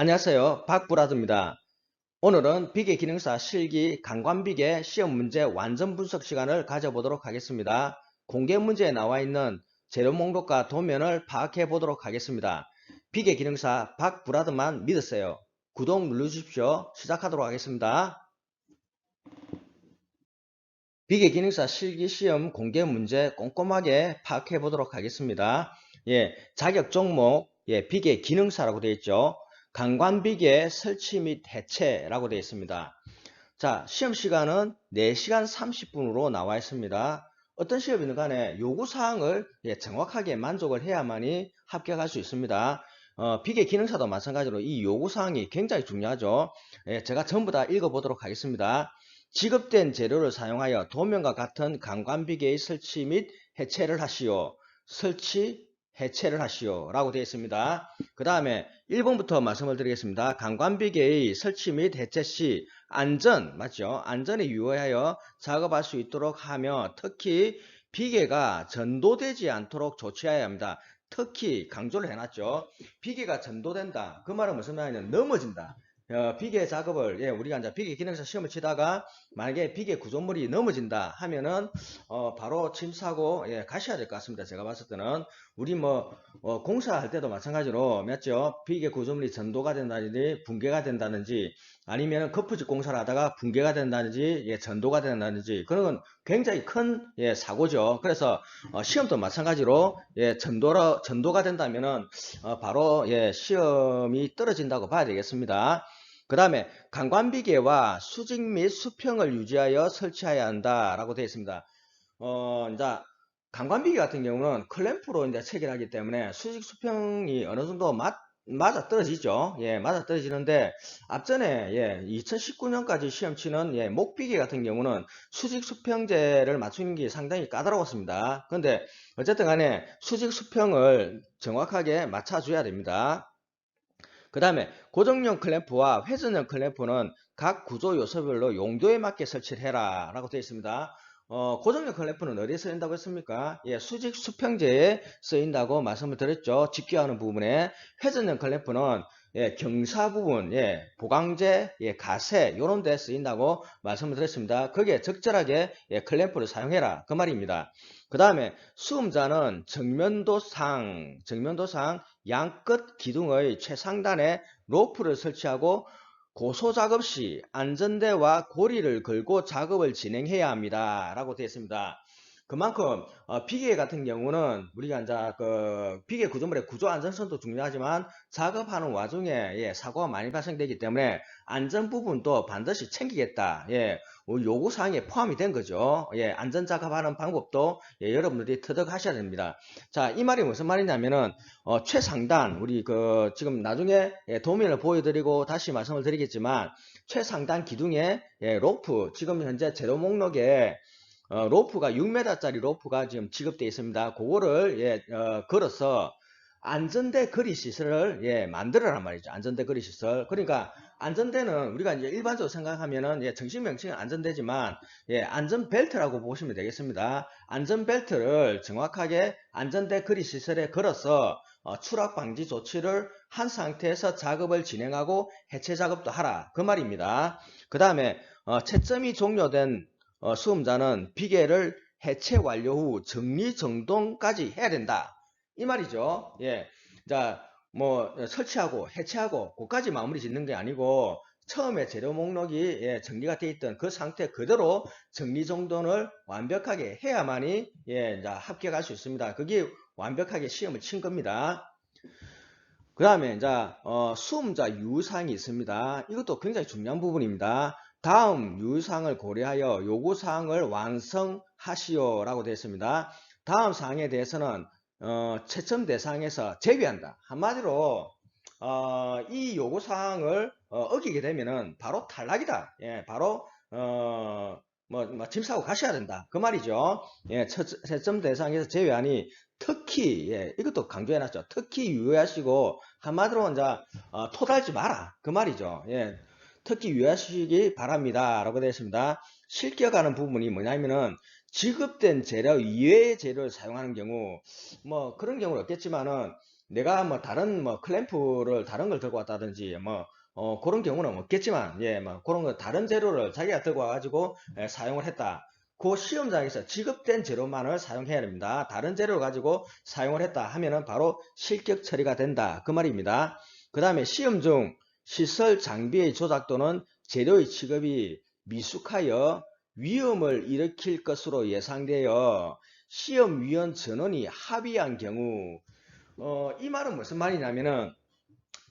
안녕하세요. 박브라드입니다. 오늘은 비계 기능사 실기 강관비계 시험 문제 완전 분석 시간을 가져보도록 하겠습니다. 공개 문제에 나와 있는 재료 목록과 도면을 파악해 보도록 하겠습니다. 비계 기능사 박브라드만 믿으세요. 구독 눌러주십시오. 시작하도록 하겠습니다. 비계 기능사 실기 시험 공개 문제 꼼꼼하게 파악해 보도록 하겠습니다. 예, 자격 종목, 예, 비계 기능사라고 되어 있죠. 강관비계 설치 및 해체라고 되어 있습니다. 자, 시험 시간은 4시간 30분으로 나와 있습니다. 어떤 시험이든 간에 요구사항을 예, 정확하게 만족을 해야만이 합격할 수 있습니다. 어, 비계 기능사도 마찬가지로 이 요구사항이 굉장히 중요하죠. 예, 제가 전부 다 읽어보도록 하겠습니다. 지급된 재료를 사용하여 도면과 같은 강관비계의 설치 및 해체를 하시오. 설치, 해체를 하시오. 라고 되어 있습니다. 그 다음에 1번부터 말씀을 드리겠습니다. 강관비계의 설치 및 해체 시 안전, 맞죠? 안전에 유의하여 작업할 수 있도록 하며 특히 비계가 전도되지 않도록 조치해야 합니다. 특히 강조를 해놨죠. 비계가 전도된다. 그 말은 무슨 말이냐면 넘어진다. 어, 비계 작업을 예, 우리가 이제 비계 기능사 시험을 치다가 만약에 비계 구조물이 넘어진다 하면은 어, 바로 침사고 예, 가셔야 될 것 같습니다. 제가 봤을 때는 우리 뭐 어, 공사할 때도 마찬가지로 맞죠? 비계 구조물이 전도가 된다든지 붕괴가 된다든지 아니면 커프집 공사를 하다가 붕괴가 된다든지 예, 전도가 된다든지 그런 건 굉장히 큰 예, 사고죠. 그래서 어, 시험도 마찬가지로 예, 전도로 전도가 된다면은 어, 바로 예, 시험이 떨어진다고 봐야 되겠습니다. 그 다음에 강관비계와 수직 및 수평을 유지하여 설치해야 한다라고 되어 있습니다. 어, 이제 강관비계 같은 경우는 클램프로 이제 체결하기 때문에 수직 수평이 어느 정도 맞, 맞아 떨어지죠. 예, 맞아 떨어지는데 앞전에 예, 2019년까지 시험 치는 예, 목비계 같은 경우는 수직 수평제를 맞추는 게 상당히 까다로웠습니다. 그런데 어쨌든 간에 수직 수평을 정확하게 맞춰줘야 됩니다. 그 다음에 고정형 클램프와 회전형 클램프는 각 구조 요소별로 용도에 맞게 설치를 해라 라고 되어 있습니다. 어, 고정형 클램프는 어디에 쓰인다고 했습니까? 예, 수직 수평제에 쓰인다고 말씀을 드렸죠. 집계하는 부분에 회전형 클램프는 예, 경사 부분, 예, 보강제, 예, 가세 이런 데 쓰인다고 말씀을 드렸습니다. 거기에 적절하게 예, 클램프를 사용해라 그 말입니다. 그 다음에 수음자는 정면도상, 정면도상 양끝 기둥의 최상단에 로프를 설치하고 고소 작업 시 안전대와 고리를 걸고 작업을 진행해야 합니다. 라고 되어 있습니다. 그만큼 어, 비계 같은 경우는 우리가 이제 그 비계 구조물의 구조 안전성도 중요하지만 작업하는 와중에 예, 사고가 많이 발생되기 때문에 안전 부분도 반드시 챙기겠다. 예, 요구 사항에 포함이 된 거죠. 예, 안전 작업하는 방법도 예, 여러분들이 터득하셔야 됩니다. 자, 이 말이 무슨 말이냐면은 어, 최상단 우리 그 지금 나중에 예, 도면을 보여드리고 다시 말씀을 드리겠지만 최상단 기둥에 예, 로프 지금 현재 제로 목록에 어, 로프가 6m짜리 로프가 지금 지급되어 있습니다. 그거를 예, 어, 걸어서 안전대 거리 시설을 예, 만들어란 말이죠. 안전대 거리 시설. 그러니까 안전대는 우리가 이제 일반적으로 생각하면은 예, 정식 명칭은 안전대지만 예, 안전벨트라고 보시면 되겠습니다. 안전벨트를 정확하게 안전대 거리 시설에 걸어서 어, 추락 방지 조치를 한 상태에서 작업을 진행하고 해체 작업도 하라 그 말입니다. 그 다음에 어, 채점이 종료된 어, 수험자는 비계를 해체 완료 후 정리 정돈까지 해야 된다. 이 말이죠. 예. 자, 뭐, 설치하고 해체하고, 그까지 마무리 짓는 게 아니고, 처음에 재료 목록이 예, 정리가 되어 있던 그 상태 그대로 정리 정돈을 완벽하게 해야만이 예, 합격할 수 있습니다. 그게 완벽하게 시험을 친 겁니다. 그 다음에 이제 어, 수험자 유사항이 있습니다. 이것도 굉장히 중요한 부분입니다. 다음 유의사항을 고려하여 요구사항을 완성하시오 라고 되어 있습니다. 다음 사항에 대해서는 어, 채점 대상에서 제외한다. 한마디로 어, 이 요구사항을 어, 기게 되면은 바로 탈락이다. 예, 바로 어, 뭐, 뭐 짐 싸고 가셔야 된다. 그 말이죠. 예, 채점 대상에서 제외하니 특히 예, 이것도 강조해놨죠. 특히 유의하시고 한마디로 이제 어, 토달지 마라. 그 말이죠. 예, 특히 유의하시기 바랍니다. 라고 되어 있습니다. 실격하는 부분이 뭐냐면은 지급된 재료 이외의 재료를 사용하는 경우 뭐 그런 경우는 없겠지만은 내가 뭐 다른 뭐 클램프를 다른 걸 들고 왔다든지 뭐 어, 그런 경우는 없겠지만 예, 뭐 그런 거 다른 재료를 자기가 들고 와가지고 예, 사용을 했다. 그 시험장에서 지급된 재료만을 사용해야 됩니다. 다른 재료를 가지고 사용을 했다 하면은 바로 실격 처리가 된다. 그 말입니다. 그 다음에 시험 중 시설 장비의 조작 또는 재료의 취급이 미숙하여 위험을 일으킬 것으로 예상되어 시험위원 전원이 합의한 경우 어, 이 말은 무슨 말이냐면은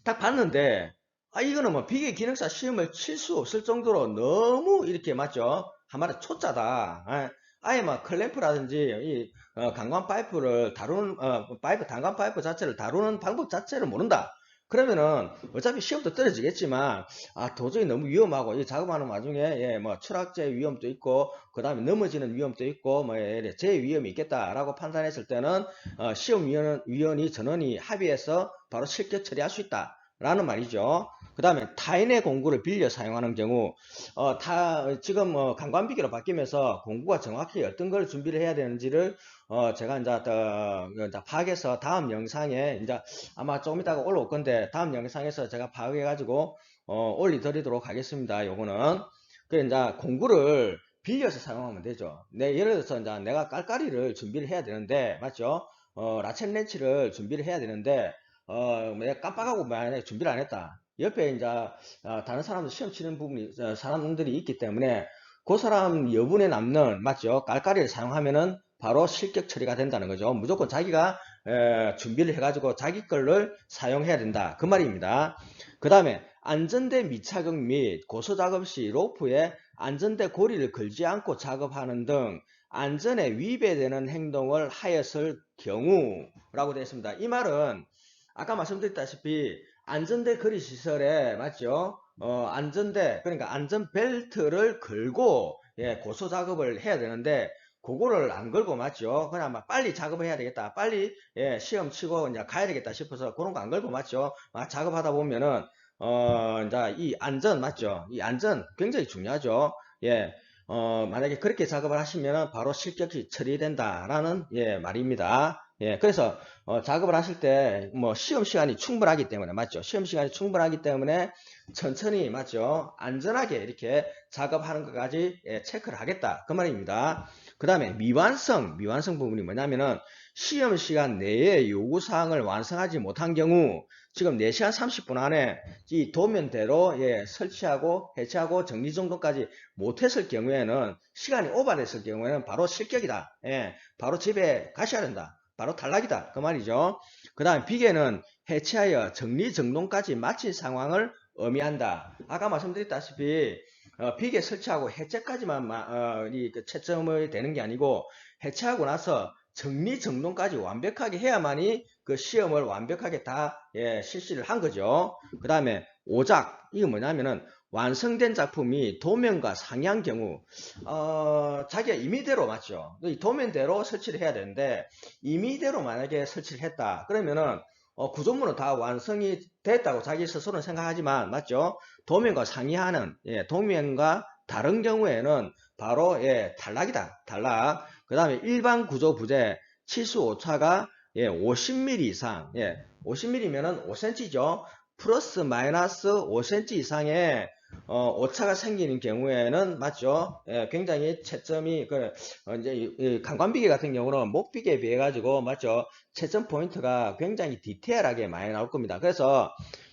딱 봤는데 아 이거는 뭐 비계 기능사 시험을 칠 수 없을 정도로 너무 이렇게 맞죠? 한마디 초짜다. 아, 아예 막 클램프라든지 이 어, 강관 파이프를 다루는 어, 파이프 단관 파이프 자체를 다루는 방법 자체를 모른다 그러면은 어차피 시험도 떨어지겠지만 아 도저히 너무 위험하고 이 작업하는 와중에 예, 뭐 추락제 위험도 있고 그 다음에 넘어지는 위험도 있고 뭐제 위험이 있겠다라고 판단했을 때는 어, 시험위원 위원이 전원이 합의해서 바로 실격 처리할 수 있다. 라는 말이죠. 그 다음에 타인의 공구를 빌려 사용하는 경우 어, 다 지금 뭐 강관비기로 바뀌면서 공구가 정확히 어떤 걸 준비를 해야 되는지를 어, 제가 이제, 더, 이제 파악해서 다음 영상에 이제 아마 조금 이따가 올라올 건데 다음 영상에서 제가 파악해 가지고 어, 올리드리도록 하겠습니다. 요거는 그 이제 공구를 빌려서 사용하면 되죠. 네, 예를 들어서 이제 내가 깔깔이를 준비를 해야 되는데 맞죠? 어, 라첸 렌치를 준비를 해야 되는데 어, 내가 깜빡하고 만약에 준비를 안 했다. 옆에 이제 어, 다른 사람들 시험 치는 부분이 어, 사람들이 있기 때문에 그 사람 여분에 남는 맞죠? 깔깔이를 사용하면은 바로 실격 처리가 된다는 거죠. 무조건 자기가 에, 준비를 해가지고 자기 걸를 사용해야 된다. 그 말입니다. 그 다음에 안전대 미착용 및 고소 작업 시 로프에 안전대 고리를 걸지 않고 작업하는 등 안전에 위배되는 행동을 하였을 경우라고 되어 있습니다. 이 말은 아까 말씀드렸다시피 안전대 거리 시설에 맞죠? 어, 안전대 그러니까 안전벨트를 걸고 예, 고소 작업을 해야 되는데 그거를 안 걸고 맞죠? 그냥 막 빨리 작업을 해야 되겠다. 빨리 예, 시험 치고 이제 가야 되겠다 싶어서 그런 거 안 걸고 맞죠? 막 작업하다 보면은 어, 이제 이 안전 맞죠? 이 안전 굉장히 중요하죠. 예. 어, 만약에 그렇게 작업을 하시면은 바로 실격이 처리된다라는 예, 말입니다. 예, 그래서 어, 작업을 하실 때 뭐 시험 시간이 충분하기 때문에 맞죠? 시험 시간이 충분하기 때문에 천천히 맞죠? 안전하게 이렇게 작업하는 것까지 예, 체크를 하겠다 그 말입니다. 그 다음에 미완성, 미완성 부분이 뭐냐면은 시험 시간 내에 요구 사항을 완성하지 못한 경우 지금 4시간 30분 안에 이 도면대로 예, 설치하고 해체하고 정리정돈까지 못했을 경우에는 시간이 오버됐을 경우에는 바로 실격이다. 예, 바로 집에 가셔야 된다. 바로 탈락이다. 그 말이죠. 그 다음 비계는 해체하여 정리정돈까지 마친 상황을 의미한다. 아까 말씀드렸다시피 어, 비계 설치하고 해체까지만 어, 이, 그 채점이 되는 게 아니고 해체하고 나서 정리 정돈까지 완벽하게 해야만이 그 시험을 완벽하게 다 예, 실시를 한 거죠. 그 다음에 오작 이게 뭐냐면은 완성된 작품이 도면과 상이한 경우 어, 자기가 임의대로 맞죠. 이 도면대로 설치를 해야 되는데 임의대로 만약에 설치를 했다 그러면은 어, 구조물은 다 완성이 됐다고 자기 스스로는 생각하지만 맞죠? 도면과 상이하는 예, 도면과 다른 경우에는 바로 예, 탈락이다. 탈락. 그 다음에 일반 구조 부재 치수 오차가 예, 50mm 이상. 예, 50mm면은 5cm죠. 플러스 마이너스 5cm 이상의 어, 오차가 생기는 경우에는 맞죠? 예, 굉장히 채점이 그 어, 이제 이, 강관비계 같은 경우는 목비계에 비해 가지고 맞죠? 채점 포인트가 굉장히 디테일하게 많이 나올 겁니다. 그래서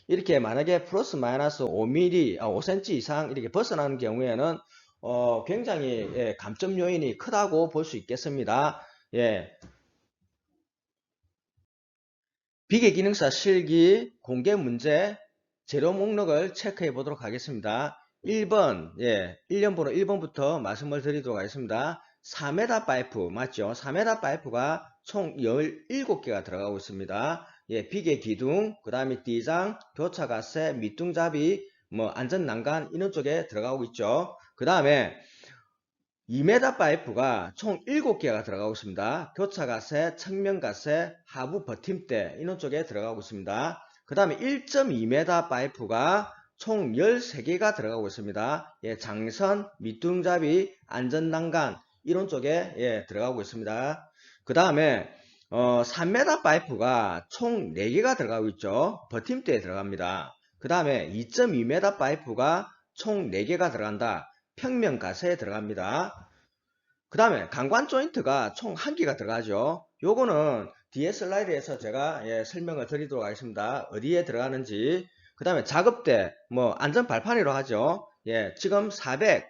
이렇게 만약에 플러스 마이너스 5mm, 5cm 아, 이상 이렇게 벗어나는 경우에는 어, 굉장히 예, 감점 요인이 크다고 볼 수 있겠습니다. 예. 비계 기능사 실기 공개 문제 재료 목록을 체크해 보도록 하겠습니다. 1번, 예, 1년번호 1번부터 말씀을 드리도록 하겠습니다. 4m 파이프, 맞죠? 4m 파이프가 총 17개가 들어가고 있습니다. 예, 비계 기둥, 그 다음에 띠장, 교차가세, 밑둥잡이, 뭐, 안전난간, 이런 쪽에 들어가고 있죠. 그 다음에 2m 파이프가 총 7개가 들어가고 있습니다. 교차가세, 측면가세, 하부 버팀대, 이런 쪽에 들어가고 있습니다. 그 다음에 1.2m 파이프가 총 13개가 들어가고 있습니다. 예, 장선, 밑둥잡이, 안전난간 이런 쪽에 예, 들어가고 있습니다. 그 다음에 어, 3m 파이프가 총 4개가 들어가고 있죠. 버팀대에 들어갑니다. 그 다음에 2.2m 파이프가 총 4개가 들어간다. 평면 가세에 들어갑니다. 그 다음에 강관 조인트가 총 1개가 들어가죠. 요거는 뒤에 슬라이드에서 제가 예, 설명을 드리도록 하겠습니다. 어디에 들어가는지. 그 다음에 작업대, 뭐 안전 발판이로 하죠. 예, 지금 400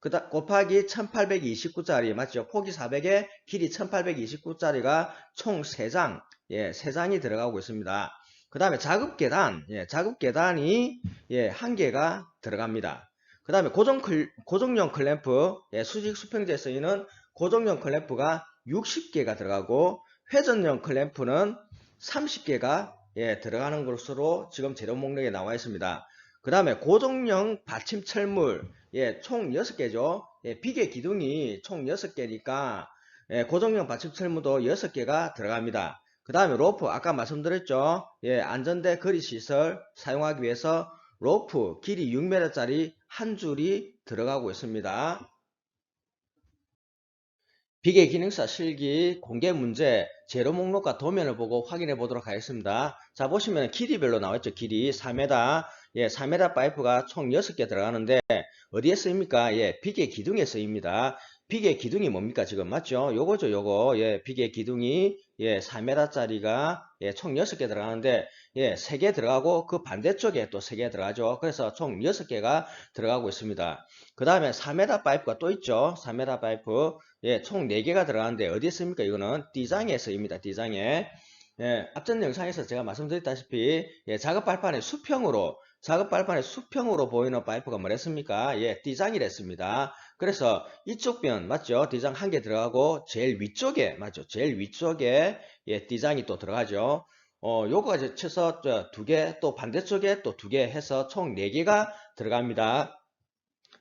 그다 곱하기 1829짜리 맞죠? 폭이 400에 길이 1829짜리가 총 3장, 예, 3장이 들어가고 있습니다. 그 다음에 작업 계단, 예, 작업 계단이 예, 한 개가 들어갑니다. 그 다음에 고정 클, 고정용 클램프, 예, 수직 수평제에 쓰이는 고정용 클램프가 60개가 들어가고 회전용 클램프는 30개가 예, 들어가는 것으로 지금 재료 목록에 나와 있습니다. 그 다음에 고정형 받침 철물 예, 총 6개죠. 예, 비계 기둥이 총 6개니까 예, 고정형 받침 철물도 6개가 들어갑니다. 그 다음에 로프 아까 말씀드렸죠. 예, 안전대 거리 시설 사용하기 위해서 로프 길이 6m짜리 한 줄이 들어가고 있습니다. 비계 기능사 실기 공개 문제 재료 목록과 도면을 보고 확인해 보도록 하겠습니다. 자 보시면 길이별로 나와있죠. 길이 4m 예, 4m 파이프가 총 6개 들어가는데 어디에 쓰입니까? 예, 비계 기둥에 쓰입니다. 비계 기둥이 뭡니까? 지금 맞죠? 요거죠, 요거. 예, 비계 기둥이 예, 4m짜리가 예, 총 6개 들어가는데 예, 3개 들어가고 그 반대쪽에 또 3개 들어가죠. 그래서 총 6개가 들어가고 있습니다. 그 다음에 4m 파이프가 또 있죠. 4m 파이프. 예, 총 4개가 들어가는데 어디에 쓰입니까? 이거는 D장에 쓰입니다. D장에. 예, 앞전 영상에서 제가 말씀드렸다시피 예, 작업 발판의 수평으로 작업 발판의 수평으로 보이는 파이프가 뭐랬습니까? 예, D장이랬습니다. 그래서 이쪽 변 맞죠? D장 한 개 들어가고 제일 위쪽에 맞죠? 제일 위쪽에 예, D장이 또 들어가죠. 어, 요거까지 쳐서 두 개, 또 반대쪽에 또 두 개 해서 총 네 개가 들어갑니다.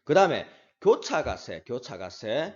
그 다음에 교차가세, 교차가세.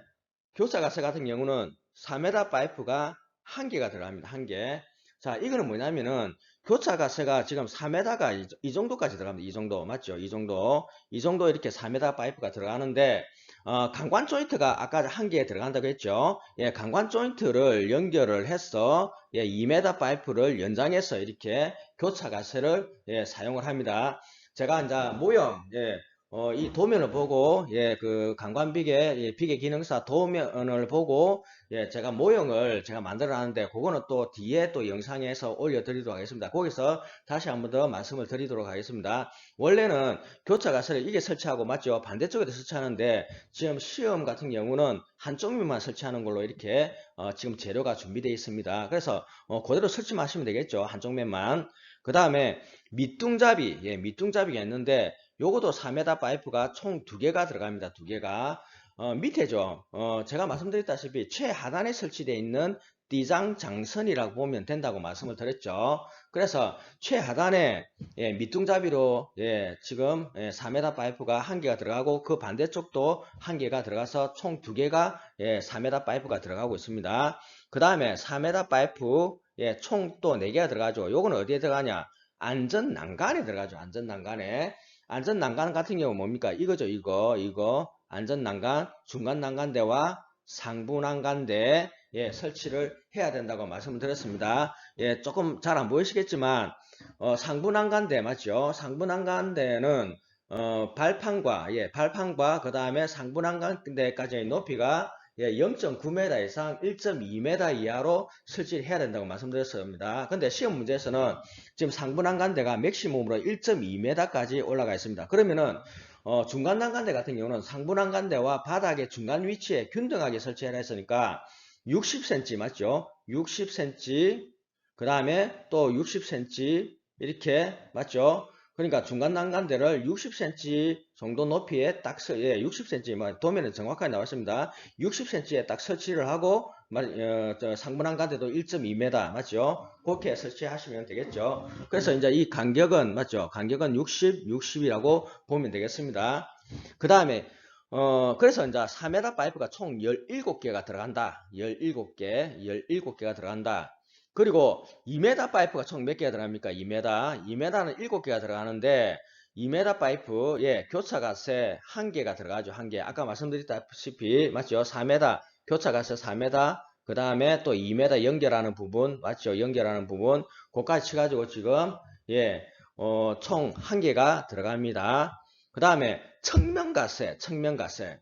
교차가세 같은 경우는 4m 파이프가 한 개가 들어갑니다. 한 개. 자, 이거는 뭐냐면은 교차가세가 지금 4m가 이, 이 정도까지 들어갑니다. 이 정도. 맞죠? 이 정도. 이 정도 이렇게 4m 파이프가 들어가는데 어, 강관 조인트가 아까 한 개에 들어간다고 했죠. 예, 강관 조인트를 연결을 해서 예, 2m 파이프를 연장해서 이렇게 교차 가세를 예, 사용을 합니다. 제가 이제 모형 예, 어, 이 도면을 보고 예, 그 강관비계 예, 비계 기능사 도면을 보고 예, 제가 모형을 제가 만들어 놨는데 그거는 또 뒤에 또 영상에서 올려드리도록 하겠습니다. 거기서 다시 한 번 더 말씀을 드리도록 하겠습니다. 원래는 교차 가설을 이게 설치하고 맞죠? 반대쪽에도 설치하는데 지금 시험 같은 경우는 한쪽 면만 설치하는 걸로 이렇게 어, 지금 재료가 준비되어 있습니다. 그래서 어, 그대로 설치하시면 되겠죠. 한쪽 면만. 그 다음에 밑둥잡이, 예, 밑둥잡이가 있는데 요것도 4m 파이프가 총 두 개가 들어갑니다. 두 개가. 어, 밑에죠. 어, 제가 말씀드렸다시피 최하단에 설치되어 있는 띠장 장선이라고 보면 된다고 말씀을 드렸죠. 그래서 최하단에 예, 밑둥잡이로 예, 지금 예, 4m 파이프가 한 개가 들어가고 그 반대쪽도 한 개가 들어가서 총 두 개가 예, 4m 파이프가 들어가고 있습니다. 그 다음에 4m 파이프 예, 총 또 4개가 들어가죠. 요거는 어디에 들어가냐? 안전 난간에 들어가죠. 안전 난간에. 안전 난간 같은 경우 뭡니까? 이거죠, 이거, 이거. 안전 난간, 중간 난간대와 상부 난간대 예, 설치를 해야 된다고 말씀을 드렸습니다. 예, 조금 잘 안 보이시겠지만 어, 상부 난간대 맞죠? 상부 난간대는 어, 발판과 예, 발판과 그 다음에 상부 난간대까지의 높이가 예, 0.9m 이상 1.2m 이하로 설치를 해야 된다고 말씀드렸습니다. 근데 시험 문제에서는 지금 상부 난간대가 맥시멈으로 1.2m까지 올라가 있습니다. 그러면은 어, 중간 난간대 같은 경우는 상부 난간대와 바닥의 중간 위치에 균등하게 설치해라 했으니까 60cm 맞죠? 60cm 그 다음에 또 60cm 이렇게 맞죠? 그러니까 중간 난간대를 60cm 정도 높이에 딱 서, 예, 60cm 뭐 도면에 정확하게 나왔습니다. 60cm에 딱 설치를 하고 어, 상부 난간대도 1.2m 맞죠? 그렇게 설치하시면 되겠죠. 그래서 이제 이 간격은 맞죠? 간격은 60, 60이라고 보면 되겠습니다. 그 다음에 어, 그래서 이제 4m 파이프가 총 17개가 들어간다. 17개, 17개가 들어간다. 그리고 2m 파이프가 총 몇 개가 들어갑니까? 2m. 2m는 7개가 들어가는데 2m 파이프, 예, 교차가세 1개가 들어가죠. 1개. 아까 말씀드렸다시피, 맞죠? 4m, 교차가세 4m, 그 다음에 또 2m 연결하는 부분, 맞죠? 연결하는 부분, 그까지 쳐가지고 지금, 예, 어, 총한 개가 들어갑니다. 그 다음에 측면가세, 측면가세.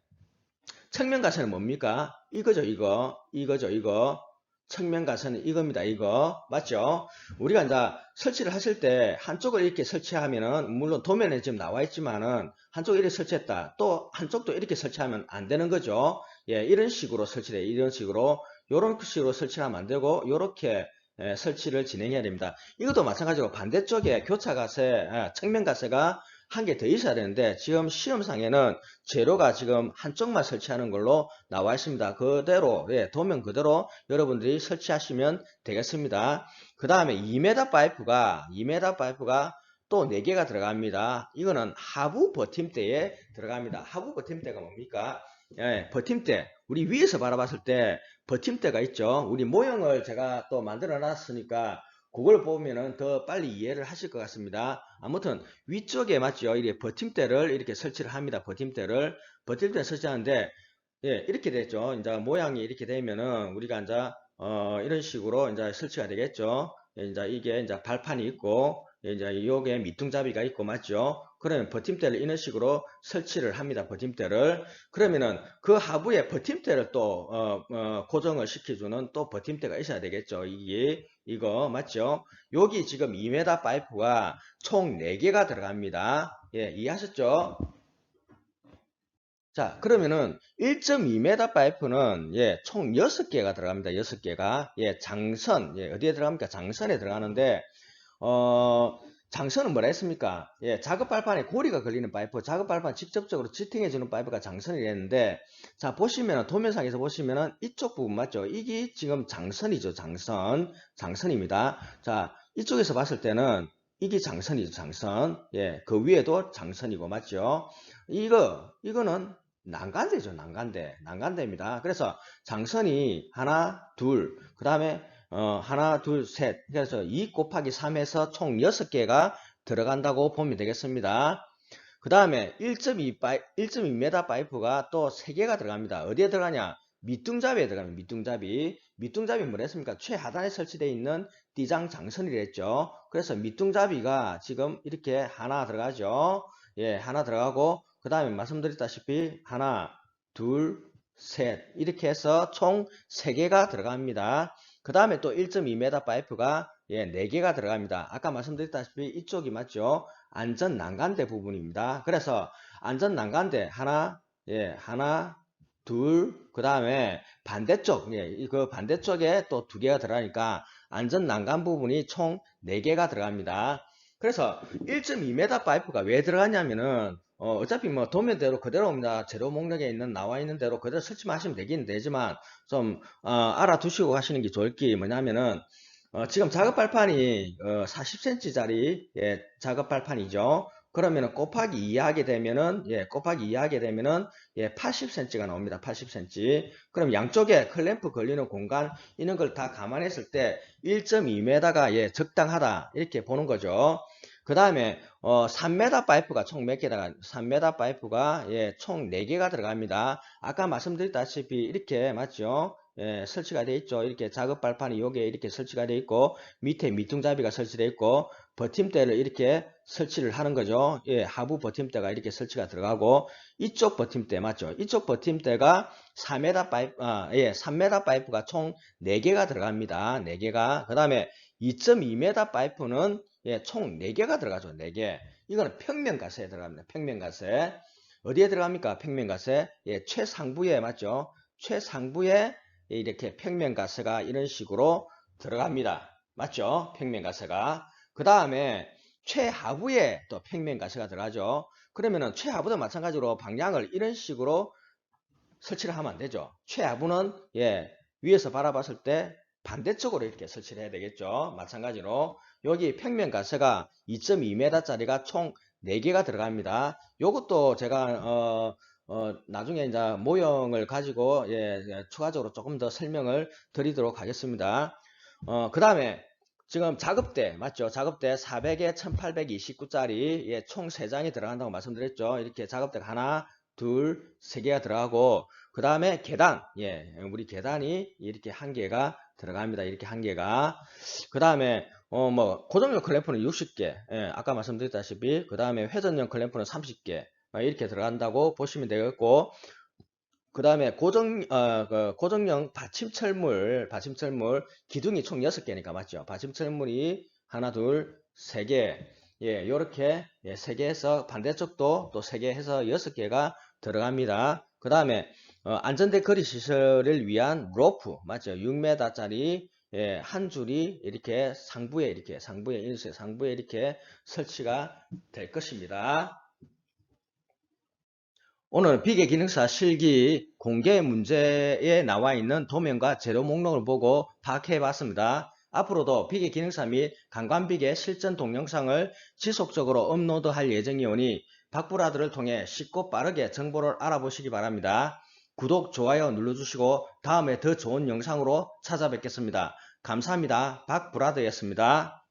측면가세는 뭡니까? 이거죠, 이거. 이거죠, 이거. 측면가세는 이겁니다, 이거. 맞죠? 우리가 이제 설치를 하실 때 한쪽을 이렇게 설치하면은, 물론 도면에 지금 나와 있지만은, 한쪽을 이렇게 설치했다. 또 한쪽도 이렇게 설치하면 안 되는 거죠. 예, 이런 식으로 설치돼. 이런 식으로. 요런 식으로 설치를 하면 안 되고, 요렇게 예, 설치를 진행해야 됩니다. 이것도 마찬가지로 반대쪽에 교차가세, 예, 측면가세가 한 개 더 있어야 되는데 지금 시험상에는 재료가 지금 한쪽만 설치하는 걸로 나와 있습니다. 그대로 예, 도면 그대로 여러분들이 설치하시면 되겠습니다. 그 다음에 2m 파이프가 2m 파이프가 또 4개가 들어갑니다. 이거는 하부 버팀대에 들어갑니다. 하부 버팀대가 뭡니까? 예, 버팀대. 우리 위에서 바라봤을 때 버팀대가 있죠. 우리 모형을 제가 또 만들어 놨으니까 그걸 보면은 더 빨리 이해를 하실 것 같습니다. 아무튼 위쪽에 맞죠. 이렇게 버팀대를 이렇게 설치를 합니다. 버팀대를 버팀대 설치하는데 예, 이렇게 됐죠. 이제 모양이 이렇게 되면은 우리가 이제 어, 이런 식으로 이제 설치가 되겠죠. 예, 이제 이게 이제 발판이 있고 예, 이제 요게 밑둥잡이가 있고 맞죠? 그러면 버팀대를 이런 식으로 설치를 합니다. 버팀대를. 그러면은 그 하부에 버팀대를 또 어, 어, 고정을 시켜주는 또 버팀대가 있어야 되겠죠. 이게 이거 맞죠? 여기 지금 2m 파이프가 총 4개가 들어갑니다. 예, 이해하셨죠? 자, 그러면은 1.2m 파이프는 예, 총 6개가 들어갑니다. 6개가. 예, 장선. 예, 어디에 들어갑니까? 장선에 들어가는데 어, 장선은 뭐라 했습니까? 예, 작업 발판에 고리가 걸리는 파이프, 작업 발판 직접적으로 지탱해 주는 파이프가 장선이 됐는데, 자, 보시면은, 도면상에서 보시면은 이쪽 부분 맞죠? 이게 지금 장선이죠, 장선. 장선입니다. 자, 이쪽에서 봤을 때는 이게 장선이죠, 장선. 예, 그 위에도 장선이고, 맞죠? 이거, 이거는 난간대죠, 난간대. 난간대입니다. 그래서 장선이 하나, 둘, 그 다음에 어, 하나, 둘, 셋. 그래서 2 곱하기 3에서 총 6개가 들어간다고 보면 되겠습니다. 그 다음에 1.2 파이, 1.2m 파이프가 또 3개가 들어갑니다. 어디에 들어가냐? 밑둥잡이에 들어갑니다. 밑둥잡이. 밑둥잡이 뭐랬습니까? 최하단에 설치되어 있는 띠장 장선이랬죠. 그래서 밑둥잡이가 지금 이렇게 하나 들어가죠. 예, 하나 들어가고, 그 다음에 말씀드렸다시피 하나, 둘, 셋. 이렇게 해서 총 3개가 들어갑니다. 그 다음에 또 1.2m 파이프가 예, 4개가 들어갑니다. 아까 말씀드렸다시피 이쪽이 맞죠? 안전 난간대 부분입니다. 그래서 안전 난간대 하나, 예, 하나, 둘, 그 다음에 반대쪽, 예, 그 반대쪽에 또 두 개가 들어가니까 안전 난간 부분이 총 4개가 들어갑니다. 그래서 1.2m 파이프가 왜 들어가냐면은 어, 차피 뭐 도면대로 그대로입니다. 재료 목록에 있는 나와 있는 대로 그대로 설치만 하시면 되긴 되지만 좀 어, 알아두시고 하시는 게 좋을 게 뭐냐면은 어, 지금 작업 발판이 어, 40cm짜리 예, 작업 발판이죠. 그러면은 곱하기 2 하게 되면은 예, 곱하기 2 하게 되면은 예, 80cm가 나옵니다. 80cm. 그럼 양쪽에 클램프 걸리는 공간 이런 걸 다 감안했을 때 1.2m가 예, 적당하다 이렇게 보는 거죠. 그 다음에 어, 3m 파이프가 총 몇 개다가 3m 파이프가 예, 총 4개가 들어갑니다. 아까 말씀드렸다시피 이렇게 맞죠? 예, 설치가 되어 있죠. 이렇게 작업 발판이 여기에 이렇게 설치가 되어 있고 밑에 밑둥잡이가 설치되어 있고 버팀대를 이렇게 설치를 하는 거죠. 예, 하부 버팀대가 이렇게 설치가 들어가고 이쪽 버팀대 맞죠? 이쪽 버팀대가 4m 파이프 아, 예, 3m 파이프가 총 4개가 들어갑니다. 4개가. 그다음에 2.2m 파이프는 예, 총 4개가 들어가죠. 4개. 이거는 평면가세에 들어갑니다. 평면가세. 어디에 들어갑니까? 평면가세. 예, 최상부에 맞죠? 최상부에 이렇게 평면가세가 이런 식으로 들어갑니다. 맞죠? 평면가세가. 그 다음에 최하부에 또 평면가세가 들어가죠. 그러면은 최하부도 마찬가지로 방향을 이런 식으로 설치를 하면 안 되죠. 최하부는 예, 위에서 바라봤을 때 반대쪽으로 이렇게 설치를 해야 되겠죠. 마찬가지로 여기 평면 가세가 2.2m짜리가 총 4개가 들어갑니다. 요것도 제가 어, 어, 나중에 이제 모형을 가지고 예, 예, 추가적으로 조금 더 설명을 드리도록 하겠습니다. 어, 그 다음에 지금 작업대 맞죠? 작업대 400에 1829짜리 예, 총 3장이 들어간다고 말씀드렸죠. 이렇게 작업대가 하나, 둘, 세 개가 들어가고 그 다음에 계단, 예, 우리 계단이 이렇게 한 개가 들어갑니다. 이렇게 한 개가. 그 다음에 어 뭐 고정형 클램프는 60개, 예, 아까 말씀드렸다시피 그 다음에 회전형 클램프는 30개 이렇게 들어간다고 보시면 되겠고 그 다음에 고정, 어, 그 고정형 받침철물, 받침철물, 기둥이 총 6개니까 맞죠? 받침철물이 하나, 둘, 세 개. 예, 요렇게, 예, 세 개에서 반대쪽도 또 세 개 해서 여섯 개가 들어갑니다. 그 다음에, 어, 안전대 거리 시설을 위한 로프, 맞죠? 6m짜리, 예, 한 줄이 이렇게 상부에 이렇게, 상부에, 인쇄 상부에 이렇게 설치가 될 것입니다. 오늘 비계 기능사 실기 공개 문제에 나와 있는 도면과 재료 목록을 보고 파악해 봤습니다. 앞으로도 비계 기능사 및 강관비계 실전 동영상을 지속적으로 업로드할 예정이오니 박브라드를 통해 쉽고 빠르게 정보를 알아보시기 바랍니다. 구독, 좋아요 눌러주시고 다음에 더 좋은 영상으로 찾아뵙겠습니다. 감사합니다. 박브라드였습니다.